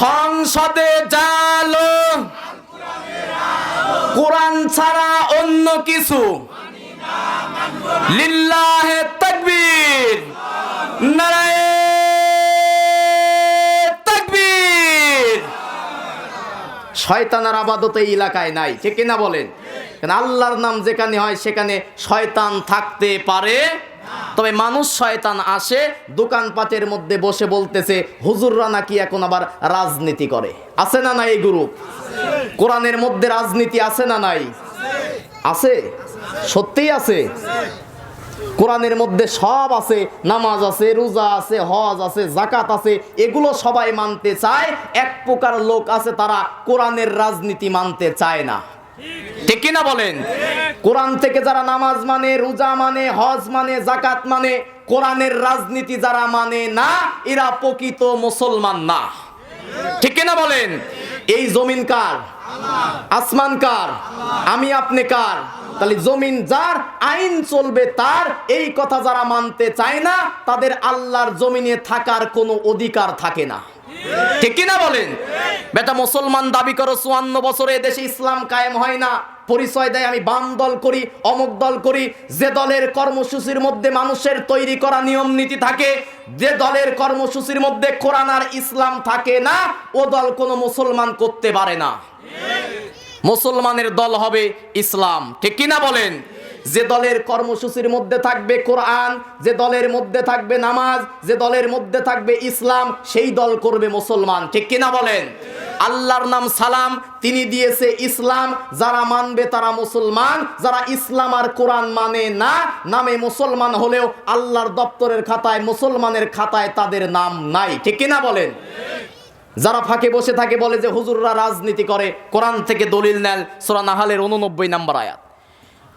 সংসদে জালো। কোরআন ছাড়া অন্য কিছু। লিল্লাহে তাকবীর। নারায়ে শয়তানের আবাদত এই এলাকায় নাই, ঠিক কিনা বলেন? আল্লাহর নাম যেখানে হয়, সেখানে শয়তান থাকতে পারে। তবে মানুষ শয়তান আসে, দোকানপাটের মধ্যে বসে বলতেছে, হুজুররা নাকি এখন আবার রাজনীতি করে। আছে না নাই এই গ্রুপ? কোরআনের মধ্যে রাজনীতি আছে না নাই? আছে? সত্যিই আছে? কোরআনের মধ্যে সব আছে, নামাজ আছে, রোজা আছে, হজ আছে জাকাত আছে, এগুলো সবাই মানতে চায়, এক প্রকার লোক আছে তারা কোরআনের রাজনীতি মানতে চায় না। কিনা বলেন। কোরআন থেকে যারা নামাজ মানে রোজা মানে হজ মানে জাকাত মানে কোরআনের রাজনীতি যারা মানে না, এরা প্রকৃত মুসলমান না। ঠিক কিনা বলেন? এই জমিন কার? আসমান কার? আমি আপনি কার? তাহলে জমিন যার, আইন চলবে তার, এই কথা যারা মানতে চায় না, তাদের আল্লাহর জমিনে থাকার কোনো অধিকার থাকে না। ঠিক কিনা বলেন? বেটা, মুসলমান দাবি করো, চুয়ান্ন বছরে দেশে ইসলাম কায়েম হয় না। পরিচয় দেয়, আমি বাম দল করি, অমুক দল করি। যে দলের কর্মসূচির মধ্যে মানুষের তৈরি করা নিয়ম নীতি থাকে, যে দলের কর্মসূচির মধ্যে কোরআন আর ইসলাম থাকে না, ও দল কোনো মুসলমান করতে পারে না। মুসলমানের দল হবে ইসলাম, ঠিক কিনা বলেন? যে দলের কর্মসূচির মধ্যে থাকবে কোরআন, যে দলের মধ্যে থাকবে নামাজ, যে দলের মধ্যে থাকবে ইসলাম, সেই দল করবে মুসলমান। ঠিক কিনা বলেন? আল্লাহর নাম সালাম, তিনি দিয়েছে ইসলাম, যারা মানবে তারা মুসলমান, যারা ইসলাম আর কোরআন মানে না, নামে মুসলমান হলেও আল্লাহর দপ্তরের খাতায়, মুসলমানের খাতায় তাদের নাম নাই। ঠিক কিনা বলেন? যারা ফাঁকে বসে থাকে বলে যে হুজুররা রাজনীতি করে, কোরআন থেকে দলিল নেন, সোরা নাহালের উননব্বই নম্বর আয়াত।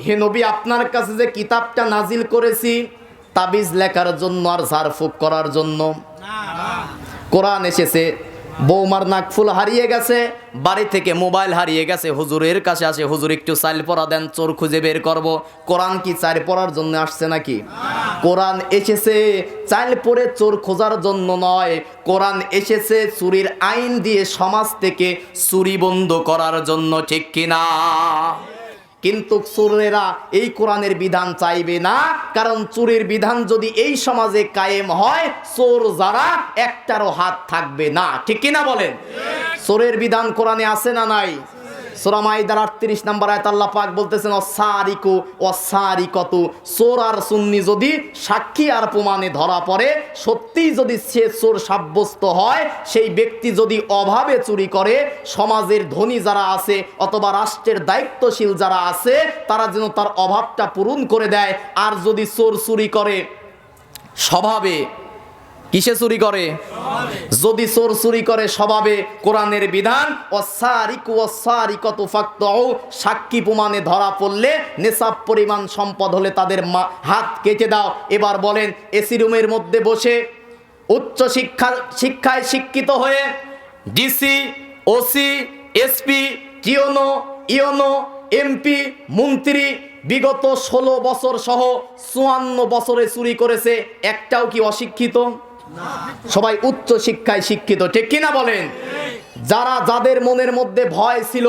হে নবী, আপনার কাছে যে কিতাবটা নাজিল করেছি, তাবিজ লেখার জন্য আর ঝাড়ফুঁক করার জন্য। কোরআন এসেছে, বৌমার নাকফুল হারিয়ে গেছে, বাড়ি থেকে মোবাইল হারিয়ে গেছে হুজুরের কাছে আসে, হুজুর একটু চাইল পড়া দেন, চোর খুঁজে বের করব। কোরআন কি চাইল পড়ার জন্য আসছে নাকি? কোরআন এসেছে চাইল পড়ে চোর খোঁজার জন্য নয়। কোরআন এসেছে, চুরির আইন দিয়ে সমাজ থেকে চুরি বন্ধ করার জন্য, ঠিক কিনা? কিন্তু চোরেরা এই কোরআনের বিধান চাইবে না কারণ চোরের বিধান যদি এই সমাজে কায়েম হয় চোর যারা একটারও হাত থাকবে না। ঠিক কিনা বলেন? চোরের বিধান কোরআনে আছে না নাই? সোরা মাইদার আটত্রিশ নাম্বার আয়াত আল্লাহ পাক বলতেছেন, অসারিকু, অসারিকতু। চোর আর সুন্নি যদি সাক্ষী আর প্রমাণে ধরা পড়ে, সত্যিই যদি সে চোর সাব্যস্ত হয়, সেই ব্যক্তি যদি অভাবে চুরি করে, সমাজের ধনী যারা আছে অথবা রাষ্ট্রের দায়িত্বশীল যারা আছে, তারা যেন তার অভাবটা পূরণ করে দেয়। আর যদি চোর চুরি করে, স্বভাবে কিসে চুরি করে? যদি চোর চুরি করে, স্বভাবে কোরআনের বিধান সাক্ষী প্রমাণে ধরা পড়লে নেশাব পরিমাণ সম্পদ হলে তাদের হাত কেটে দাও। এবার বলেন এসি রুমের মধ্যে বসে উচ্চ শিক্ষা, শিক্ষায় শিক্ষিত হয়ে DC OC, SP, TNO, UNO, MP, মন্ত্রী বিগত ষোলো বছর সহ চুয়ান্ন বছরে চুরি করেছে, একটাও কি অশিক্ষিত? সবাই উচ্চ শিক্ষায় শিক্ষিত, ঠিক কিনা বলেন? যারা যাদের মনের মধ্যে ভয় ছিল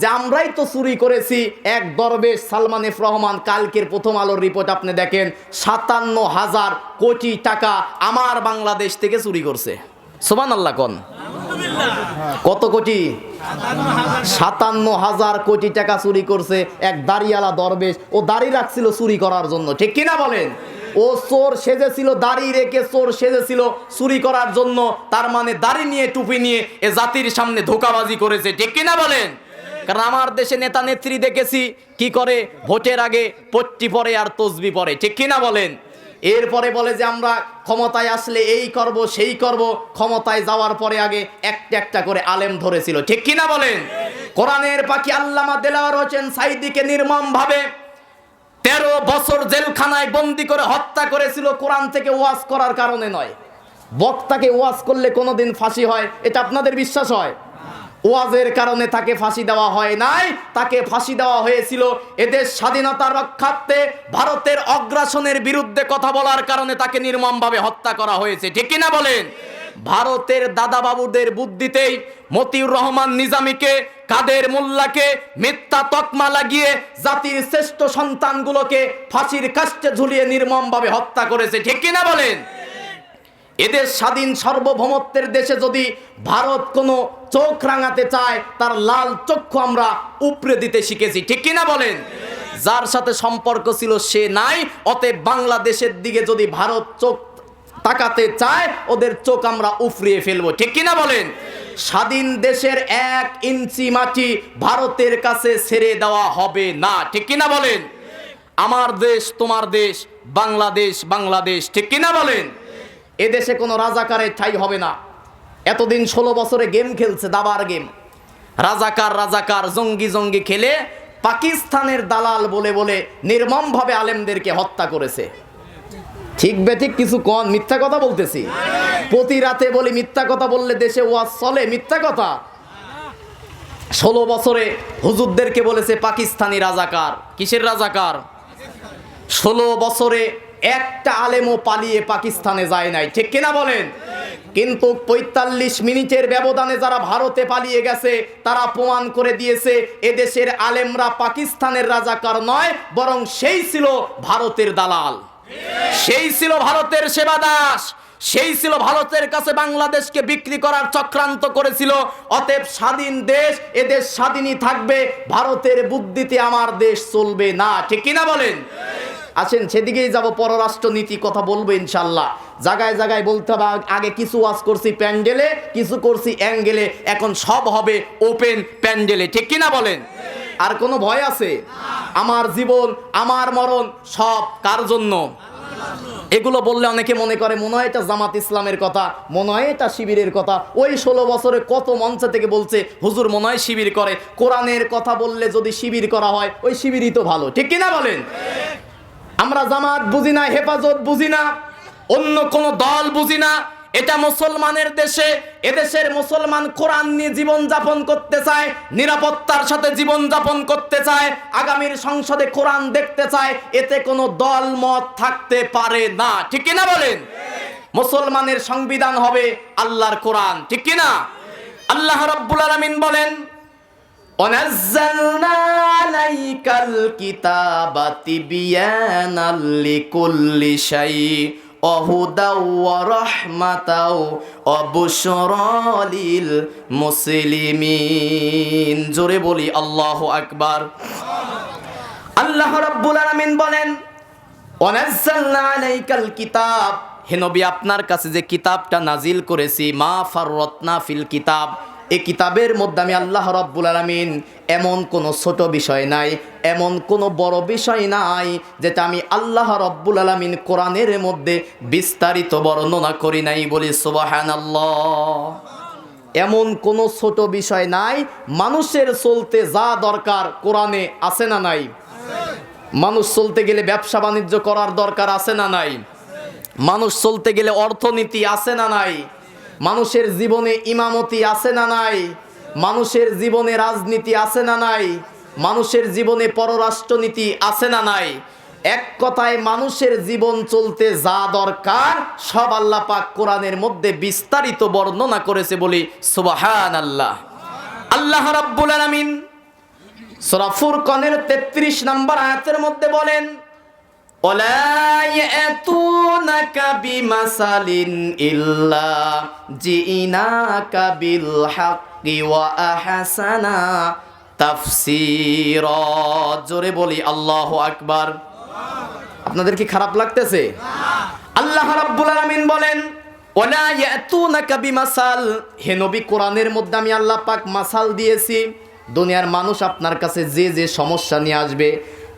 যে আমরাই তো চুরি করেছি, এক দরবেশ সালমান এফ রহমান কালকের প্রথম আলোর রিপোর্ট আপনি দেখেন, সাতান্ন হাজার কোটি টাকা আমার বাংলাদেশ থেকে চুরি করছে। সোমান আল্লাহ কন? কত কোটি? সাতান্ন হাজার কোটি টাকা চুরি করছে এক দাড়িওয়ালা দরবেশ, ও দাড়ি রাখছিল চুরি করার জন্য, ঠিক কিনা বলেন? ও চোর সেজেছিল, দাড়ি রেখে চোর সেজেছিল চুরি করার জন্য। তার মানে দাড়ি নিয়ে, টুপি নিয়ে এ জাতির সামনে ধোকাবাজি করেছে। ঠিক কিনা বলেন? কারণ আমার দেশে নেতা নেত্রী দেখেছি, কি করে? ভোটের আগে পট্টি পরে আর তসবি পরে। ঠিক কিনা বলেন? এরপরে বলে যে আমরা ক্ষমতায় আসলে এই করব, সেই করব। ক্ষমতায় যাওয়ার পরে আগে একটা একটা করে আলেম ধরেছিল। ঠিক কিনা বলেন? কোরআনের পাখি আল্লামা দেলাওয়ার হোসেন সাইদিকে নির্মম ভাবে তেরো বছর জেলখানায় বন্দি করে হত্যা করেছিল কোরআন থেকে ওয়াজ করার কারণে নয়। বক্তাকে ওয়াজ করলে কোনোদিন ফাঁসি হয়, এটা আপনাদের বিশ্বাস হয়? ওয়াজের কারণে তাকে ফাঁসি দেওয়া হয় নাই, তাকে ফাঁসি দেওয়া হয়েছিল এদের স্বাধীনতা রক্ষার্থে ভারতের অগ্রাসনের বিরুদ্ধে কথা বলার কারণে তাকে নির্মমভাবে হত্যা করা হয়েছে। ঠিক কিনা বলেন? ভারতের দাদা বাবুদের বুদ্ধিতেই মতিউর রহমান নিজামীকে, কাদের মোল্লাকে, মিথ্যা তকমা লাগিয়ে জাতির শ্রেষ্ঠ সন্তানগুলোকে ফাঁসির কাস্টে ঝুলিয়ে নির্মমভাবে হত্যা করেছে। ঠিক কিনা বলেন? এদের স্বাধীন সার্বভৌমত্বের দেশে যদি ভারত কোনো চোখ রাঙাতে চায়, তার লাল চক্ষু আমরা উপড়ে দিতে শিখেছি। ঠিক কিনা বলেন? যার সাথে সম্পর্ক ছিল সে নাই, অতএব বাংলাদেশের দিকে যদি ভারত চোখ তাকাতে চায়, ওদের চোখ আমরা উফরিয়ে ফেলব। ঠিক কিনা বলেন? স্বাধীন দেশের এক ইঞ্চি মাটি ভারতের কাছে ছেড়ে দেওয়া হবে না। ঠিক কিনা বলেন? আমার দেশ, তোমার দেশ, বাংলাদেশ বাংলাদেশ। ঠিক কিনা বলেন? এদেশে কোনো রাজাকারের ঠাই হবে না। এতদিন ষোলো বছরে গেম খেলছে, দাবার গেম। রাজাকার রাজাকার, জঙ্গি জঙ্গি খেলে পাকিস্তানের দালাল বলে বলে নির্মমভাবে আলেমদেরকে হত্যা করেছে। ঠিক বেঠিক কিছু কন, মিথ্যা কথা বলতেছি। প্রতি রাতে বলি, মিথ্যা কথা বললে দেশে ওয়াজ চলে, মিথ্যা কথা। ষোলো বছরে হুজুরদেরকে বলেছে, পাকিস্তানি রাজাকার। কিসের রাজাকার? ষোলো বছরে একটা আলেমও পালিয়ে পাকিস্তানে যায় নাই। ঠিক কিনা বলেন? কিন্তু পঁয়তাল্লিশ মিনিটের ব্যবধানে যারা ভারতে পালিয়ে গেছে, তারা প্রমাণ করে দিয়েছে, এদেশের আলেমরা পাকিস্তানের রাজাকার নয়, বরং সেই ছিল ভারতের দালাল। সেই ছিল ভারতের সেবা দাস সেই ছিল ভারতের কাছে বাংলাদেশকে বিক্রি করার চক্রান্ত করেছিল। অতএব স্বাধীন দেশ এদেশ স্বাধীনই থাকবে। ভারতের বুদ্ধিতে আমার দেশ চলবে না। ঠিক কিনা বলেন? আসেন, সেদিকেই যাব পররাষ্ট্র নীতি কথা বলব ইনশাল্লাহ। জায়গায় জায়গায় বলতে হবে, আগে কিছু ওয়াজ করছি প্যান্ডেলে, কিছু করছি অ্যাঙ্গেলে। এখন সব হবে ওপেন প্যান্ডেলে। ঠিক কিনা বলেন? আর কোনো ভয় আছে? আমার জীবন, আমার মরণ সব কার জন্য? এগুলো বললে অনেকে মনে করে, মনে হয় এটা জামাত ইসলামের কথা, মনে হয় এটা শিবিরের কথা। ওই ষোলো বছরে কত মঞ্চে থেকে বলছে, হুজুর, মনে হয় শিবির করে। কোরআনের কথা বললে যদি শিবির করা হয়, ওই শিবিরই তো ভালো। ঠিক কিনা বলেন? আমরা জামাত বুঝি না, হেফাজত বুঝি না, অন্য কোনো দল বুঝি না এটা মুসলমানের দেশে, এদেশের মুসলমান কোরআন নিয়ে জীবন যাপন করতে চায়, নিরাপত্তার সাথে জীবন যাপন করতে চায়, আগামীর সংসদে কোরআন দেখতে চায়, এতে কোনো দল মত থাকতে পারে না। ঠিক কিনা বলেন? মুসলমানের সংবিধান হবে আল্লাহর কোরআন। ঠিক কিনা? আল্লাহ রাব্বুল আলামিন বলেন অনাজ্জালনা আলাইকাল কিতাবা তিবিয়ানাল লিকুল্লি রহমাতাও অবসরলিল মুসলিমিন। জোরে বলি, আল্লাহ আকবার। আল্লাহ রাব্বুল আলামিন বলেন ওয়ানাজ্জালনা আলাইকাল কিতাব। হে আপনার কাছে যে কিতাবটা নাজিল করেছি, মা ফাররাতনা ফিল কিতাব। এই কিতাবের মধ্যে আমি আল্লাহ রাব্বুল আলামিন এমন কোনো ছোট বিষয় নাই, এমন কোনো বড় বিষয় নাই, যেটা আমি আল্লাহ রব্বুল আলামিন কোরআনের মধ্যে বিস্তারিত বর্ণনা করি নাই বলি সুবহানাল্লাহ। এমন কোনো ছোট বিষয় নাই, মানুষের চলতে যা দরকার কোরআনে আছে না নাই? মানুষ চলতে গেলে ব্যবসা বাণিজ্য করার দরকার আছে না নাই? মানুষ চলতে গেলে অর্থনীতি আছে না নাই? মানুষের জীবনে ইমামতি আছে না নাই? মানুষের জীবনে রাজনীতি আছে না নাই? মানুষের জীবনে পররাষ্ট্রনীতি আছে না নাই? এক কথায় মানুষের জীবন চলতে যা দরকার, সব আল্লাহ পাক কোরআনের মধ্যে বিস্তারিত বর্ণনা করেছে বলি সুবাহান আল্লাহ আল্লাহ রাব্বুল আলামিন সূরা ফুরকানের 33 নম্বর আয়াতের মধ্যে বলেন ولا يأتونك بمثل إلا جئناك بالحق وأحسن تفسيرا জোরে বলি আল্লাহু আকবার আপনাদের কি খারাপ লাগতেছে আল্লাহ রাব্বুল আলামিন বলেন ওলা ইয়াতুনাকা বিমাসাল হে নবী কোরআনের মধ্যে আমি আল্লাহ পাক মাসাল দিয়েছি দুনিয়ার মানুষ আপনার কাছে যে যে সমস্যা নিয়ে আসবে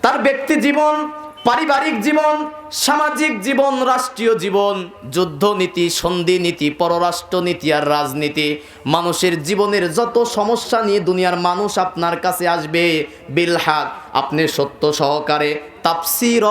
তার ব্যক্তি জীবন পারিবারিক জীবন, সামাজিক জীবন, রাষ্ট্রীয় জীবন যুদ্ধ নীতি সন্ধি নীতি পররাষ্ট্র নীতি আর রাজনীতি। মানুষের জীবনের যত সমস্যা নিয়ে দুনিয়ার মানুষ আপনার কাছে আসবে বিলহাত আপনি সত্য সহকারে তাপসির